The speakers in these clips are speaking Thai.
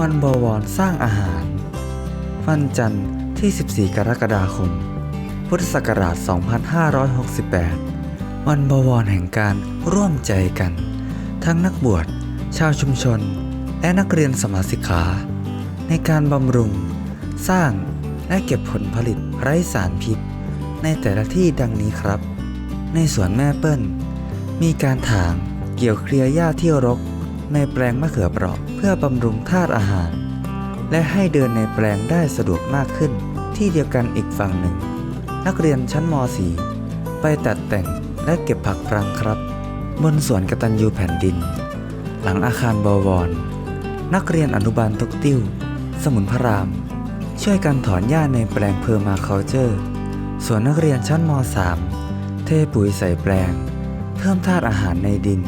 วันบวรสร้างอาหาร วันจันทร์ที่ 14 กรกฎาคม พุทธศักราช 2568 วันบวรแห่งการร่วมใจกัน ทั้งนักบวช ชาวชุมชน และนักเรียนสมาสิกขา ในการบำรุง สร้างและเก็บผลผลิตไร้สารพิษ ในแต่ละที่ดังนี้ครับ ในสวนแม่เปิ้ล มีการถางเกี่ยวเคลียร์หญ้าที่รกในแปลงมะเขือเปราะ พื่อบำรุงธาตุอาหาร และให้เดินในแปลงได้สะดวกมากขึ้น ที่เดียวกันอีกฝั่งหนึ่ง นักเรียนชั้นม .4 ไปตัดแต่งและเก็บผักปรังครับ บนสวนกตัญญูแผ่นดิน หลังอาคารบวร นักเรียนอนุบาลตกติ้ว สมุนพระราม ช่วยกันถอนหญ้าในแปลงเพอร์มาเคาเจอร์ส่วนนักเรียนชั้นม .3 เทปุ๋ยใส่แปลง เพิ่มธาตุอาหารในดิน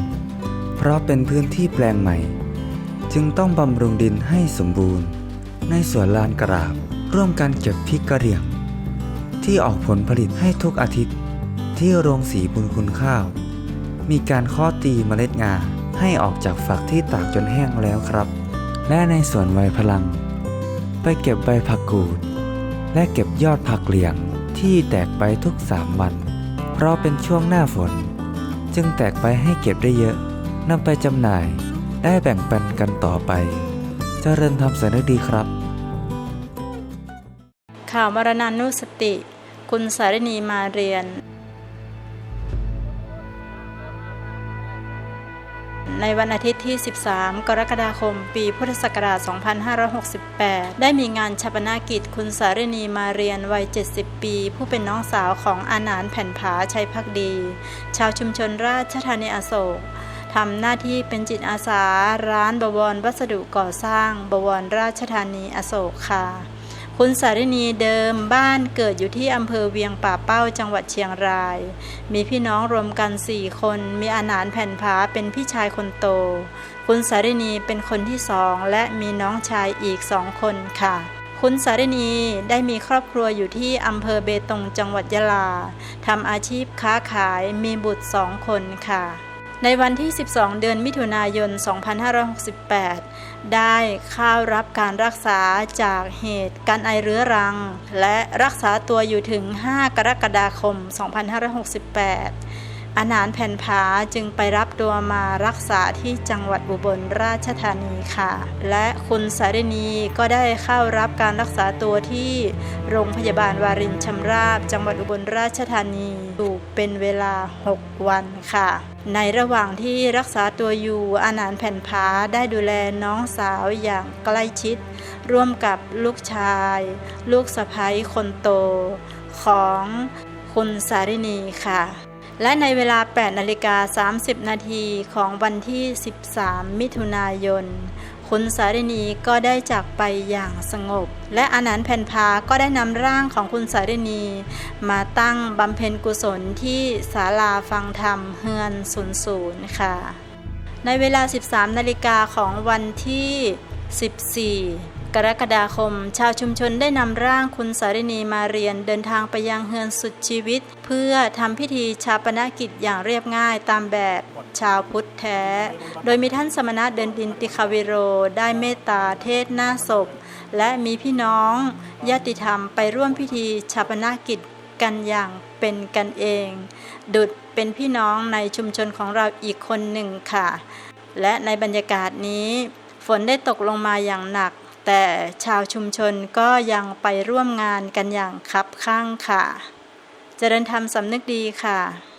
เพราะเป็นพื้นที่แปลงใหม่ จึงต้องบำรุงดินให้สมบูรณ์ ในสวนลานกราบ ร่วมกันเก็บพริกกระเหรี่ยง ที่ออกผลผลิตให้ทุกอาทิตย์ ที่โรงสีบุญคุณข้าว มีการข้อตีเมล็ดงาให้ออกจากฝักที่ตากจนแห้งแล้วครับ และในสวนไวพลัง ไปเก็บใบผักกูด และเก็บยอดผักเหลียงที่แตกไปทุกสามวัน เพราะเป็นช่วงหน้าฝน จึงแตกไปให้เก็บได้เยอะนำไปจำหน่าย ได้แบ่งปันกันต่อไปเจริญธรรมสนดีครับ ข่าวมรณานุสติ คุณสารินีมาเรียน ในวันอาทิตย์ที่ 13 กรกฎาคม ปีพุทธศักราช 2568 ได้มีงานชาปนากิจคุณสารินีมาเรียนวัย 70 ปี ผู้เป็นน้องสาวของอาหนานแผ่นผาชัยพักดี ชาวชุมชนราชธานีอโศก ทำหน้าที่เป็นจิตอาสาร้านบวรวัสดุก่อสร้าง บวรราชธานีอโศกค่ะคุณสารินีเดิมบ้านเกิดอยู่ที่อำเภอเวียงป่าเป้าจังหวัดเชียงราย มีพี่น้องรวมกันสี่คน มีอาหนานแผ่นผาเป็นพี่ชายคนโต คุณสารินีเป็นคนที่สองและมีน้องชายอีกสองคนค่ะ คุณสารินีได้มีครอบครัวอยู่ที่อำเภอเบตงจังหวัดยะลาทำอาชีพค้าขายมีบุตรสองคนค่ะ ในวันที่ 12 เดือนมิถุนายน 2568 ได้เข้ารับการรักษาจากเหตุการไอเรื้อรัง และรักษาตัวอยู่ถึง 5 กรกฎาคม 2568 อานานแผ่นผาจึงไปรับตัวมารักษาที่จังหวัดอุบลราชธานีค่ะ และคุณสารินีก็ได้เข้ารับการรักษาตัวที่โรงพยาบาลวารินชำราบ จังหวัดอุบลราชธานีอยู่เป็นเวลา 6 วันค่ะ ในระหว่างที่รักษาตัวอยู่อานานแผ่นผาได้ดูแลน้องสาวอย่างใกล้ชิด ร่วมกับลูกชาย ลูกสะใภ้คนโตของคุณสารินีค่ะ และในเวลา 8 นาฬิกา 30 นาทีของวันที่ 13 มิถุนายน คุณสารินีก็ได้จากไปอย่างสงบ และอานันต์แผ่นพาก็ได้นำร่างของคุณสารินี มาตั้งบำเพ็ญกุศลที่ศาลาฟังธรรมเฮือนศูนย์ศูนย์ค่ะ ในเวลา 13 นาฬิกาของวันที่ 14 กรกฎาคม ชาวชุมชนได้นำร่างคุณสารินีมาเรียนเดินทางไปยังเฮือนสุดชีวิต เพื่อทำพิธีชาปนกิจอย่างเรียบง่ายตามแบบชาวพุทธแท้ โดยมีท่านสมณะเดินดินติคาวิโรได้เมตตาเทศหน้าศพ และมีพี่น้องญาติธรรมไปร่วมพิธีชาปนกิจกันอย่างเป็นกันเอง ดุดเป็นพี่น้องในชุมชนของเราอีกคนหนึ่งค่ะ และในบรรยากาศนี้ ฝนได้ตกลงมาอย่างหนัก แต่ชาวชุมชนก็ยังไปร่วมงานกันอย่างคับข้างค่ะ เจริญธรรมสำนึกดีค่ะ